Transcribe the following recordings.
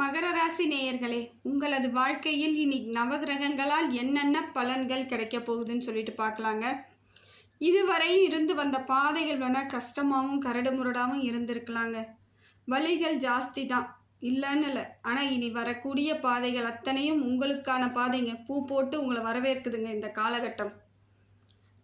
மகர ராசி நேயர்களே உங்களது வாழ்க்கையில் இனி நவகிரகங்களால் என்னென்ன பலன்கள் கிடைக்க போகுதுன்னு சொல்லிட்டு பார்க்கலாங்க. இதுவரை இருந்து வந்த பாதைகள் வேணால் கஷ்டமாகவும் கரடுமுரடாகவும் இருந்திருக்கலாங்க. வழிகள் ஜாஸ்தி தான் இல்லைன்னு இல்லை. ஆனால் இனி வரக்கூடிய பாதைகள் அத்தனையும் உங்களுக்கான பாதைங்க. பூ போட்டு உங்களை வரவேற்குதுங்க இந்த காலகட்டம்.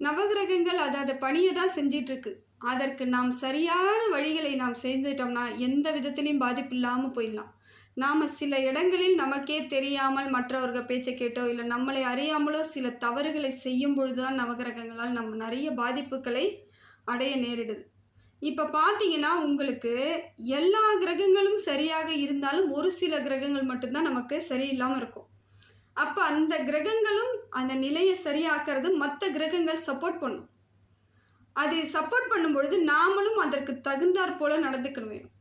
நவகிரகங்கள் அது பணியை தான் செஞ்சிட்ருக்கு. அதற்கு நாம் சரியான வழிகளை நாம் செஞ்சிட்டோம்னா எந்த விதத்திலையும் பாதிப்பு இல்லாமல் போயிடலாம். நாம் சில இடங்களில் நமக்கே தெரியாமல் மற்றவர்கள் பேச்சை கேட்டோ இல்லை நம்மளை அறியாமலோ சில தவறுகளை செய்யும் பொழுது தான் நவகிரகங்களால் நம்ம நிறைய பாதிப்புகளை அடைய நேரிடுது. இப்போ பார்த்தீங்கன்னா உங்களுக்கு எல்லா கிரகங்களும் சரியாக இருந்தாலும் ஒரு சில கிரகங்கள் மட்டும்தான் நமக்கு சரியில்லாமல் இருக்கும். அப்போ அந்த கிரகங்களும் அந்த நிலையை சரியாக்குறது மற்ற கிரகங்கள் சப்போர்ட் பண்ணும். அது சப்போர்ட் பண்ணும் பொழுது நாமளும் அதற்கு தகுந்தாற் போல நடந்துக்கணும் வேணும்.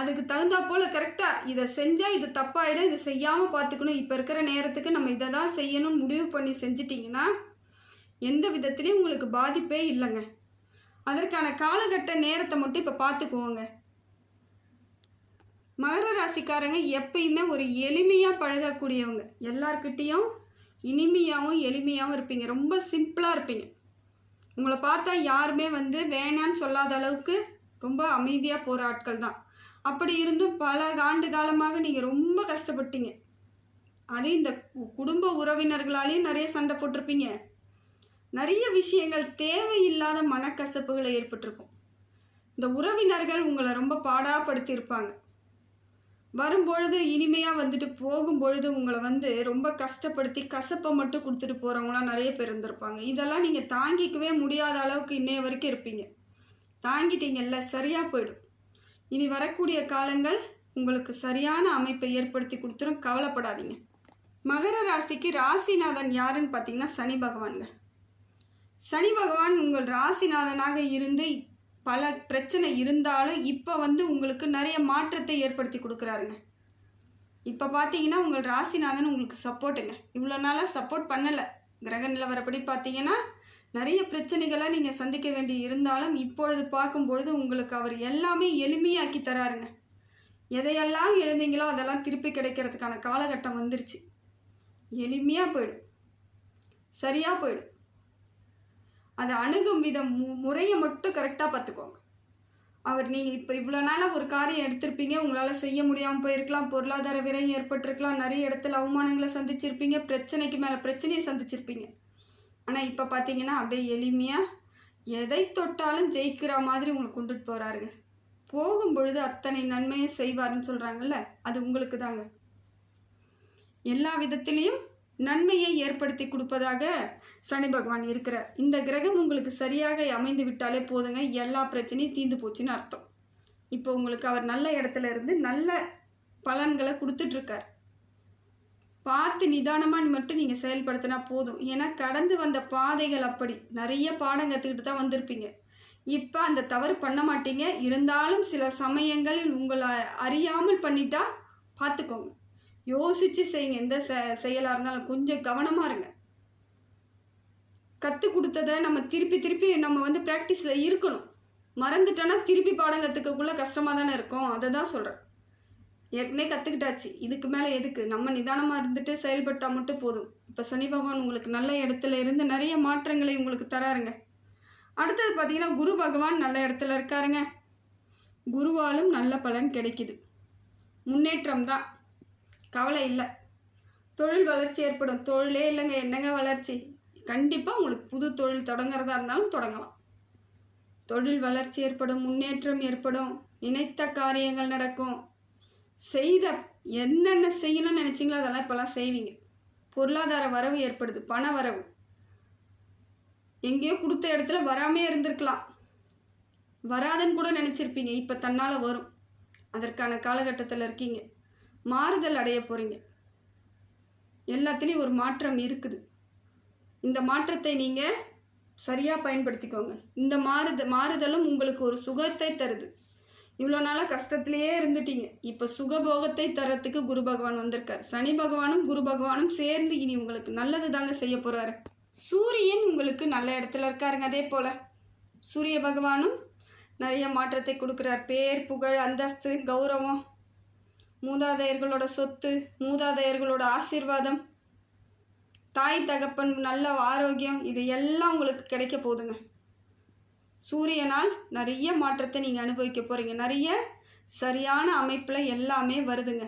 அதுக்கு தகுந்தா போல் கரெக்டாக இதை செஞ்சால் இது தப்பாயிடும் இதை செய்யாமல் பார்த்துக்கணும். இப்போ இருக்கிற நேரத்துக்கு நம்ம இதை தான் செய்யணும்னு முடிவு பண்ணி செஞ்சிட்டிங்கன்னா எந்த விதத்துலேயும் உங்களுக்கு பாதிப்பே இல்லைங்க. அதற்கான காலகட்ட நேரத்தை மட்டும் இப்போ பார்த்துக்குவோங்க மகர ராசிக்காரங்க எப்பயுமே ஒரு எளிமையாக பழகக்கூடியவங்க. எல்லார்கிட்டேயும் இனிமையாகவும் எளிமையாகவும் இருப்பீங்க. ரொம்ப சிம்பிளாக இருப்பீங்க. உங்களை பார்த்தா யாருமே வந்து வேணான்னு சொல்லாத அளவுக்கு ரொம்ப அமைதியாக போகிற ஆட்கள் தான். அப்படி இருந்தும் பல ஆண்டு காலமாக நீங்கள் ரொம்ப கஷ்டப்பட்டீங்க. அதே இந்த கு- குடும்ப உறவினர்களாலேயும் நிறைய சண்டை போட்டிருப்பீங்க. நிறைய விஷயங்கள் தேவையில்லாத மனக்கசப்புகளை ஏற்பட்டிருக்கும். இந்த உறவினர்கள் உங்களை ரொம்ப பாடாப்படுத்தியிருப்பாங்க. வரும்பொழுது இனிமையாக வந்துட்டு போகும்பொழுது உங்களை வந்து ரொம்ப கஷ்டப்படுத்தி கசப்பை மட்டும் கொடுத்துட்டு போகிறவங்களாம் நிறைய பேர் இருந்திருப்பாங்க. இதெல்லாம் நீங்கள் தாங்கிக்கவே முடியாத அளவுக்கு இன்னைய வரைக்கும் இருப்பீங்க. தாங்கிட்டீங்கல்ல சரியாக போயிடும். இனி வரக்கூடிய காலங்கள் உங்களுக்கு சரியான அமைப்பை ஏற்படுத்தி கொடுத்துரும். கவலைப்படாதீங்க. மகர ராசிக்கு ராசிநாதன் யாருன்னு பார்த்தீங்கன்னா சனி பகவானுங்க. சனி பகவான் உங்கள் ராசிநாதனாக இருந்து பல பிரச்சனை இருந்தாலும் இப்போ வந்து உங்களுக்கு நிறைய மாற்றத்தை ஏற்படுத்தி கொடுக்குறாருங்க. இப்போ பார்த்தீங்கன்னா உங்கள் ராசிநாதன் உங்களுக்கு சப்போர்ட்டுங்க இவ்வளோ நாளாக சப்போர்ட் பண்ணலை. கிரக நிலவரப்படி பார்த்தீங்கன்னா நிறைய பிரச்சனைகளை நீங்கள் சந்திக்க வேண்டி இருந்தாலும் இப்பொழுது பார்க்கும்பொழுது உங்களுக்கு அவர் எல்லாமே எளிமையாக்கி தராருங்க. எதையெல்லாம் எழுந்தீங்களோ அதெல்லாம் திருப்பி கிடைக்கிறதுக்கான காலகட்டம் வந்துருச்சு. எளிமையாக போயிடும். சரியாக போயிடும். அதை அணுகும் விதம் மு- முறையை மட்டும் கரெக்டாக பார்த்துக்கோங்க. அவர் நீங்கள் இப்போ இவ்வளோ நாளாக ஒரு காரியம் எடுத்திருப்பீங்க உங்களால் செய்ய முடியாமல் போயிருக்கலாம் பொருளாதார விரயம் ஏற்பட்டிருக்கலாம் நிறைய இடத்துல அவமானங்களை சந்திச்சிருப்பீங்க பிரச்சனைக்கு மேலே பிரச்சனையை சந்திச்சிருப்பீங்க. ஆனால் இப்போ பார்த்தீங்கன்னா அப்படியே எளிமையாக எதை தொட்டாலும் ஜெயிக்கிற மாதிரி உங்களை கொண்டுட்டு போகிறாருங்க போகும் பொழுது அத்தனை நன்மையை செய்வாருன்னு சொல்கிறாங்கல்ல அது உங்களுக்கு தாங்க. எல்லா விதத்திலையும் நன்மையை ஏற்படுத்தி கொடுப்பதாக சனி பகவான் இருக்கிறார். இந்த கிரகம் உங்களுக்கு சரியாக அமைந்து விட்டாலே போதுங்க. எல்லா பிரச்சனையும் தீந்து போச்சுன்னு அர்த்தம். இப்போ உங்களுக்கு அவர் நல்ல இடத்துல இருந்து நல்ல பலன்களை கொடுத்துட்ருக்கார் பார்த்து நிதானமாக மட்டும் நீங்கள் செயல்படுத்தினா போதும். ஏன்னா கடந்து வந்த பாதைகள் அப்படி. நிறைய பாடம் கற்றுக்கிட்டு தான் வந்திருப்பீங்க. இப்போ அந்த தவறு பண்ண மாட்டீங்க. இருந்தாலும் சில சமயங்களில் உங்களை அறியாமல் பண்ணிட்டா பார்த்துக்கோங்க. யோசித்து செய்யுங்க. எந்த செ செயலாக இருந்தாலும் கொஞ்சம் கவனமாக இருங்க. கற்றுக் கொடுத்ததை நம்ம திருப்பி திருப்பி நம்ம வந்து ப்ராக்டிஸில் இருக்கணும். மறந்துட்டோன்னா திருப்பி பாடம் கற்றுக்கக்குள்ளே கஷ்டமாக தானே இருக்கும். அதை தான் சொல்கிறேன் ஏற்கனவே கற்றுக்கிட்டாச்சு இதுக்கு மேலே எதுக்கு? நம்ம நிதானமாக இருந்துட்டு செயல்பட்டால் மட்டும் போதும். இப்போ சனி பகவான் உங்களுக்கு நல்ல இடத்துல இருந்து நிறைய மாற்றங்களை உங்களுக்கு தராருங்க. அடுத்தது பார்த்தீங்கன்னா குரு பகவான் நல்ல இடத்துல இருக்காருங்க. குருவாலும் நல்ல பலன் கிடைக்குது. முன்னேற்றம் தான். கவலை இல்லை. தொழில் வளர்ச்சி ஏற்படும். தொழிலே இல்லைங்க. என்னங்க வளர்ச்சி? கண்டிப்பாக உங்களுக்கு புது தொழில் தொடங்குறதா இருந்தாலும் தொடங்கலாம். தொழில் வளர்ச்சி ஏற்படும். முன்னேற்றம் ஏற்படும். நினைத்த காரியங்கள் நடக்கும். செய்த என்னென்ன செய்யணும்னு நினச்சிங்களோ அதெல்லாம் இப்போல்லாம் செய்வீங்க. பொருளாதார வரவு ஏற்படுது பண வரவு. எங்கேயோ கொடுத்த இடத்துல வராமே இருந்திருக்கலாம். வராதுன்னு கூட நினச்சிருப்பீங்க இப்போ தன்னால் வரும். அதற்கான காலகட்டத்தில் இருக்கீங்க. மாறுதல் அடைய போகிறீங்க எல்லாத்துலேயும் ஒரு மாற்றம் இருக்குது. இந்த மாற்றத்தை நீங்கள் சரியாக பயன்படுத்திக்கோங்க. இந்த மாறுத மாறுதலும் உங்களுக்கு ஒரு சுகத்தை தருது. இவ்வளோ நாளாக கஷ்டத்திலேயே இருந்துட்டீங்க. இப்போ சுகபோகத்தை தரத்துக்கு குரு பகவான் வந்திருக்கார். சனி பகவானும் குரு பகவானும் சேர்ந்து இனி உங்களுக்கு நல்லது தாங்க செய்ய போகிறாரு சூரியன் உங்களுக்கு நல்ல இடத்துல இருக்காருங்க அதே போல். சூரிய பகவானும் நிறைய மாற்றத்தை கொடுக்குறார். பேர் புகழ் அந்தஸ்து கௌரவம் மூதாதையர்களோட சொத்து மூதாதையர்களோட ஆசீர்வாதம் தாய் தகப்பன் நல்ல ஆரோக்கியம் இது எல்லாம் உங்களுக்கு கிடைக்க போகுதுங்க. சூரியனால் நிறைய மாற்றத்தை நீங்கள் அனுபவிக்க போகிறீங்க நிறைய சரியான அமைப்பில் எல்லாமே வருதுங்க.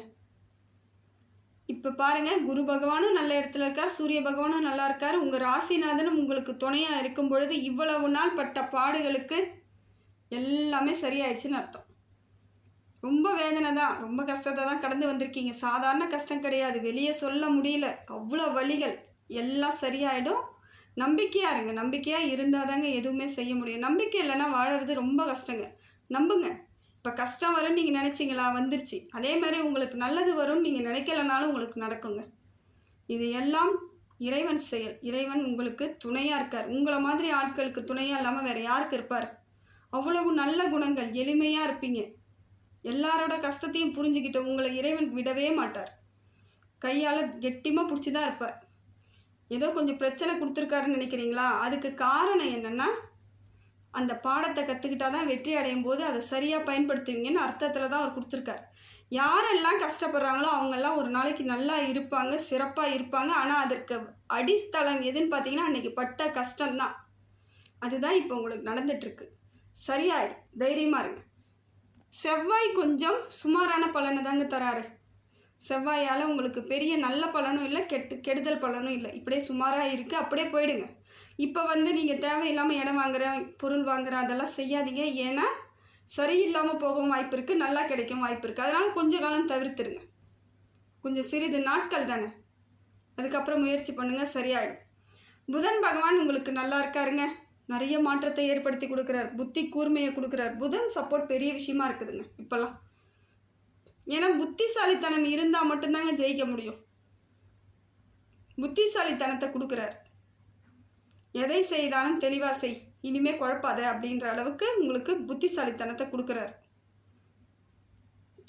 இப்போ பாருங்கள் குரு பகவானும் நல்ல இடத்துல இருக்கார் சூரிய பகவானும் நல்லா இருக்கார். உங்கள் ராசிநாதனும் உங்களுக்கு துணையாக இருக்கும் பொழுது இவ்வளவு நாள் பட்ட பாடுகளுக்கு எல்லாமே சரியாயிடுச்சுன்னு அர்த்தம். ரொம்ப வேதனை தான் ரொம்ப கஷ்டத்தை தான் கடந்து வந்திருக்கீங்க. சாதாரண கஷ்டம் கிடையாது. வெளியே சொல்ல முடியல. அவ்வளோ வழிகள் எல்லாம் சரியாயிடும். நம்பிக்கையாக இருங்க. நம்பிக்கையாக இருந்தால் தாங்க எதுவுமே செய்ய முடியும். நம்பிக்கை இல்லைன்னா வாழறது ரொம்ப கஷ்டங்க. நம்புங்க. இப்போ கஷ்டம் வரும்னு நீங்கள் நினச்சிங்களா? வந்துருச்சு. அதே மாதிரி உங்களுக்கு நல்லது வரும்னு நீங்கள் நினைக்கலனாலும் உங்களுக்கு நடக்குங்க. இது எல்லாம் இறைவன் செயல். இறைவன் உங்களுக்கு துணையாக இருக்கார். உங்களை மாதிரி ஆட்களுக்கு துணையாக இல்லாமல் வேறு யாருக்கு இருப்பார்? அவ்வளவு நல்ல குணங்கள். எளிமையாக இருப்பீங்க. எல்லாரோட கஷ்டத்தையும் புரிஞ்சுக்கிட்டு உங்களை இறைவன் விடவே மாட்டார். கையால் கெட்டிமாக பிடிச்சி தான் இருப்பார். ஏதோ கொஞ்சம் பிரச்சனை கொடுத்துருக்காருன்னு நினைக்கிறீங்களா? அதுக்கு காரணம் என்னென்னா அந்த பாடத்தை கற்றுக்கிட்டா தான் வெற்றி அடையும் போது அதை சரியாக பயன்படுத்துவீங்கன்னு அர்த்தத்தில் தான் அவர் கொடுத்துருக்கார். யாரெல்லாம் கஷ்டப்படுறாங்களோ அவங்கெல்லாம் ஒரு நாளைக்கு நல்லா இருப்பாங்க சிறப்பாக இருப்பாங்க. ஆனால் அதற்கு அடிஸ்தலம் எதுன்னு பார்த்தீங்கன்னா அன்றைக்கி பட்ட கஷ்டம்தான். அதுதான் இப்போ உங்களுக்கு நடந்துட்டுருக்கு. சரியாயிடும் தைரியமாக இருங்க. செவ்வாய் கொஞ்சம் சுமாரான பலனை தாங்க தராரு. செவ்வாயால் உங்களுக்கு பெரிய நல்ல பலனும் இல்லை கெட்டு கெடுதல் பலனும் இல்லை. இப்படியே சுமாராக இருக்குது அப்படியே போயிடுங்க. இப்போ வந்து நீங்கள் தேவையில்லாமல் இடம் வாங்குறேன் பொருள் வாங்குறேன் அதெல்லாம் செய்யாதீங்க. ஏன்னா சரியில்லாமல் போகவும் வாய்ப்பு இருக்குது நல்லா கிடைக்கும் வாய்ப்பு இருக்குது அதனால் கொஞ்ச காலம் தவிர்த்துருங்க. கொஞ்சம் சிறிது நாட்கள் தானே. அதுக்கப்புறம் முயற்சி பண்ணுங்கள் சரியாயிடும். புதன் பகவான் உங்களுக்கு நல்லா இருக்காருங்க. நிறைய மாற்றத்தை ஏற்படுத்தி கொடுக்குறார். புத்தி கூர்மையை கொடுக்குறார். புதன் சப்போர்ட் பெரிய விஷயமா இருக்குதுங்க இப்போல்லாம். ஏன்னா புத்திசாலித்தனம் இருந்தால் மட்டும்தாங்க ஜெயிக்க முடியும். புத்திசாலித்தனத்தை கொடுக்குறார். எதை செய்தாலும் தெளிவாக செய். இனிமே குழப்பாத அப்படின்ற அளவுக்கு உங்களுக்கு புத்திசாலித்தனத்தை கொடுக்குறார்.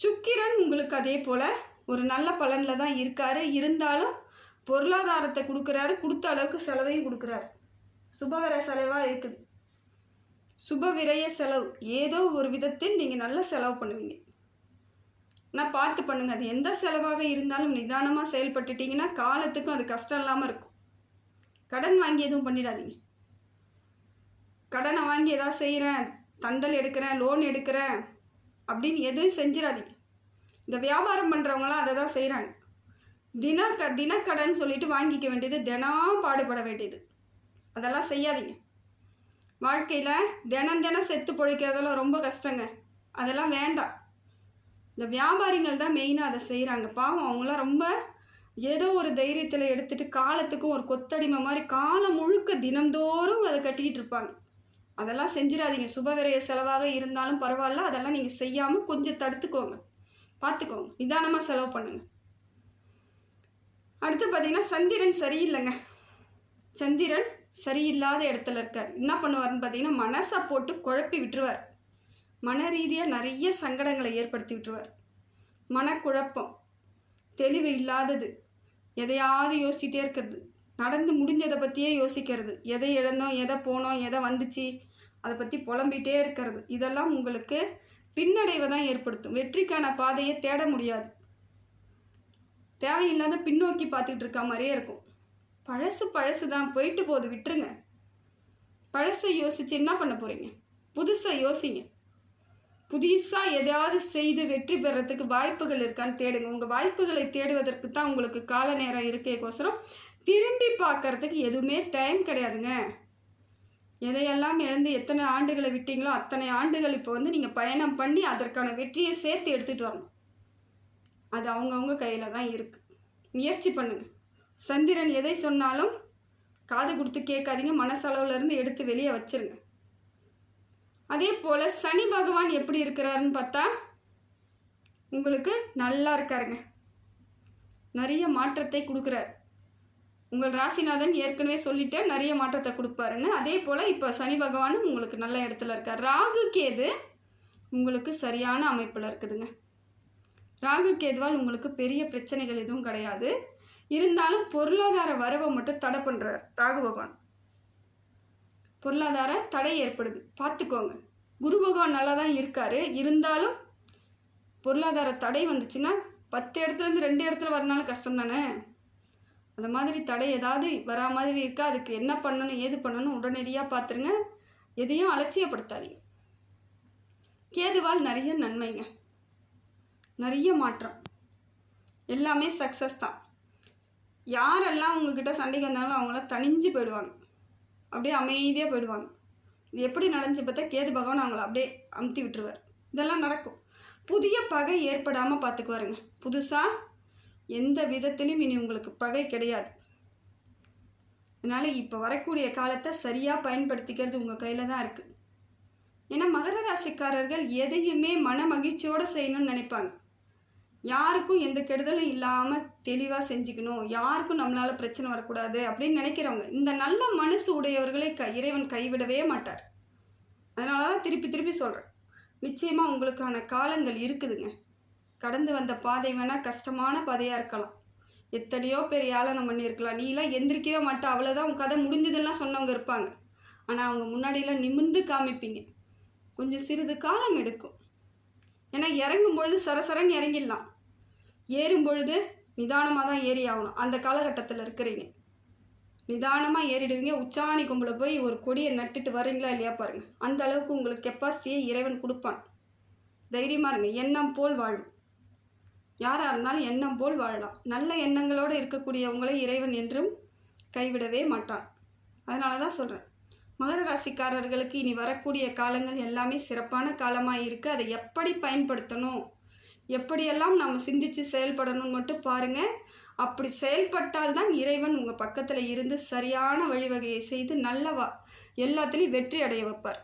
சுக்கிரன் உங்களுக்கு அதே போல் ஒரு நல்ல பலனில் தான் இருக்கார். இருந்தாலும் பொருளாதாரத்தை கொடுக்குறாரு. கொடுத்த அளவுக்கு செலவையும் கொடுக்குறாரு. சுபவர செலவாக இருக்குது. சுப விரய செலவு. ஏதோ ஒரு விதத்தில் நீங்கள் நல்ல செலவு பண்ணுவீங்க. ஆனால் பார்த்து பண்ணுங்கள் அது எந்த செலவாக இருந்தாலும் நிதானமாக செயல்பட்டுட்டிங்கன்னா காலத்துக்கும் அது கஷ்டம் இல்லாமல் இருக்கும். கடன் வாங்கி எதுவும் பண்ணிடாதீங்க. கடனை வாங்கி எதாவது செய்கிறேன் தண்டல் எடுக்கிறேன் லோன் எடுக்கிறேன் அப்படின்னு எதுவும் செஞ்சிடாதீங்க. இந்த வியாபாரம் பண்ணுறவங்களாம் அதை தான் செய்கிறாங்க தின க தினக்கடன் சொல்லிட்டு வாங்கிக்க வேண்டியது தினம் பாடுபட வேண்டியது. அதெல்லாம் செய்யாதீங்க. வாழ்க்கையில் தினம் தினம் செத்து பொழிக்கிறதெல்லாம் ரொம்ப கஷ்டங்க. அதெல்லாம் வேண்டாம். இந்த வியாபாரிகள் தான் மெயினாக அதை செய்கிறாங்க பாவம் அவங்களாம் ரொம்ப ஏதோ ஒரு தைரியத்தில் எடுத்துகிட்டு காலத்துக்கும் ஒரு கொத்தடிமை மாதிரி காலம் முழுக்க தினந்தோறும் அதை கட்டிக்கிட்டு இருப்பாங்க. அதெல்லாம் செஞ்சிடாதீங்க. சுபவிரைய செலவாக இருந்தாலும் பரவாயில்ல. அதெல்லாம் நீங்கள் செய்யாமல் கொஞ்சம் தடுத்துக்கோங்க. பார்த்துக்கோங்க நிதானமாக செலவு பண்ணுங்கள் அடுத்து பார்த்தீங்கன்னா சந்திரன் சரியில்லைங்க. சந்திரன் சரியில்லாத இடத்துல இருக்கார். என்ன பண்ணுவார்னு பார்த்தீங்கன்னா மனசை போட்டு குழப்பி விட்டுருவார். மன ரீதியாக நிறைய சங்கடங்களை ஏற்படுத்தி விட்டுருவார் மனக்குழப்பம் தெளிவு இல்லாதது எதையாவது யோசிச்சுட்டே இருக்கிறது. நடந்து முடிஞ்சதை பற்றியே யோசிக்கிறது. எதை இழந்தோம் எதை போனோம் எதை வந்துச்சு அதை பற்றி புலம்பிகிட்டே இருக்கிறது. இதெல்லாம் உங்களுக்கு பின்னடைவை தான் ஏற்படுத்தும். வெற்றிக்கான பாதையை தேட முடியாது. தேவையில்லாத பின்னோக்கி பார்த்துக்கிட்டு இருக்க மாதிரியே இருக்கும். பழசு பழசு தான். போயிட்டு போகுது. விட்டுருங்க. பழசை யோசிச்சு என்ன பண்ண போகிறீங்க புதுசாக யோசிங்க. புதுசாக எதையாவது செய்து வெற்றி பெறத்துக்கு வாய்ப்புகள் இருக்கான்னு தேடுங்க. உங்கள் வாய்ப்புகளை தேடுவதற்கு தான் உங்களுக்கு கால நேரம் இருக்கேக்கோசரம் திரும்பி பார்க்கறதுக்கு எதுவுமே டைம் கிடையாதுங்க. எதையெல்லாம் இழந்து எத்தனை ஆண்டுகளை விட்டீங்களோ அத்தனை ஆண்டுகள் இப்போ வந்து நீங்கள் பயணம் பண்ணி அதற்கான வெற்றியை சேர்த்து எடுத்துகிட்டு வரணும் அது அவங்கவுங்க கையில் தான் இருக்குது முயற்சி பண்ணுங்கள் சந்திரன் எதை சொன்னாலும் காது கொடுத்து கேட்காதீங்க. மனசளவுலேருந்து எடுத்து வெளியே வச்சிருங்க. அதே போல் சனி பகவான் எப்படி இருக்கிறாருன்னு பார்த்தா உங்களுக்கு நல்லா இருக்காருங்க. நிறைய மாற்றத்தை கொடுக்குறார். உங்கள் ராசிநாதன் ஏற்கனவே சொல்லிட்டு நிறைய மாற்றத்தை கொடுப்பாருன்னு. அதே போல் இப்போ சனி பகவானும் உங்களுக்கு நல்ல இடத்துல இருக்கார். ராகு கேது உங்களுக்கு சரியான அமைப்பில் இருக்குதுங்க. ராகு கேதுவால் உங்களுக்கு பெரிய பிரச்சனைகள் எதுவும் கிடையாது. இருந்தாலும் பொருளாதார வரவை மட்டும் தடை பண்ணுறார் ராகு பகவான். பொருளாதார தடை ஏற்படுது. பார்த்துக்கோங்க. குரு பகவான் நல்லா தான் இருக்கார். இருந்தாலும் பொருளாதார தடை வந்துச்சுன்னா பத்து இடத்துலேருந்து ரெண்டு இடத்துல வரனாலும் கஷ்டம் தானே அந்த மாதிரி தடை ஏதாவது வரா மாதிரி இருக்கா? அதுக்கு என்ன பண்ணணும் ஏது பண்ணணும் உடனடியாக பார்த்துருங்க. எதையும் அலட்சியப்படுத்தாதீங்க. கேதுவால் நிறைய நன்மைங்க. நிறைய மாற்றம். எல்லாமே சக்ஸஸ் தான். யாரெல்லாம் உங்ககிட்ட சண்டைக்கு வந்தாலும் அவங்களாம் தனிஞ்சு போயிடுவாங்க. அப்படியே அமைதியாக போயிடுவாங்க. இது எப்படி நடந்துச்சு பார்த்தா கேது பகவான் அவங்கள அப்படியே அமுத்தி விட்டுருவார். இதெல்லாம் நடக்கும். புதிய பகை ஏற்படாமல் பார்த்துக்குவாருங்க புதுசாக எந்த விதத்திலும் இனி உங்களுக்கு பகை கிடையாது. அதனால் இப்போ வரக்கூடிய காலத்தை சரியாக பயன்படுத்திக்கிறது உங்கள் கையில் தான் இருக்குது ஏன்னா மகர ராசிக்காரர்கள் எதையுமே மன மகிழ்ச்சியோடு செய்யணும்னு நினைப்பாங்க. யாருக்கும் எந்த கெடுதலும் இல்லாமல் தெளிவாக செஞ்சுக்கணும். யாருக்கும் நம்மளால் பிரச்சனை வரக்கூடாது அப்படின்னு நினைக்கிறவங்க. இந்த நல்ல மனசு உடையவர்களை க இறைவன் கைவிடவே மாட்டார். அதனால தான் திருப்பி திருப்பி சொல்கிறேன் நிச்சயமாக உங்களுக்கான காலங்கள் இருக்குதுங்க. கடந்து வந்த பாதை வேணால் கஷ்டமான பாதையாக இருக்கலாம். எத்தனையோ பேர் ஏளனம் பண்ணியிருக்கலாம். நீலாம் எந்திரிக்கவே மாட்டா. அவ்வளோதான் உன் கதை முடிஞ்சதெல்லாம் சொன்னவங்க இருப்பாங்க. ஆனால் அவங்க முன்னாடியெல்லாம் நிமிந்து காமிப்பீங்க. கொஞ்சம் சிறிது காலம் எடுக்கும். ஏன்னா இறங்கும் பொழுது சரசரன்னு இறங்கிடலாம். ஏறும் பொழுது நிதானமாக தான் ஏறி ஆகணும். அந்த காலகட்டத்தில் இருக்கிறீங்க. நிதானமாக ஏறிடுவீங்க. உச்சாணி கும்பல போய் ஒரு கொடியை நட்டுட்டு வரீங்களா இல்லையா பாருங்கள் அந்த அளவுக்கு உங்களுக்கு கெப்பாசிட்டியை இறைவன் கொடுப்பான். தைரியமாக இருங்க. எண்ணம் போல் வாழும். யாராக இருந்தாலும் எண்ணம் போல் வாழலாம். நல்ல எண்ணங்களோடு இருக்கக்கூடியவங்களை இறைவன் என்றும் கைவிடவே மாட்டான். அதனால தான் சொல்கிறேன் மகர ராசிக்காரர்களுக்கு இனி வரக்கூடிய காலங்கள் எல்லாமே சிறப்பான காலமாக இருக்குது அதை எப்படி பயன்படுத்தணும்? எப்படியெல்லாம் நம்ம சிந்தித்து செயல்படணும்னு மட்டும் பாருங்கள் அப்படி செயல்பட்டால் தான் இறைவன் உங்கள் பக்கத்தில் இருந்து சரியான வழிவகையை செய்து நல்லவா எல்லாத்துலேயும் வெற்றி அடைய வைப்பார்.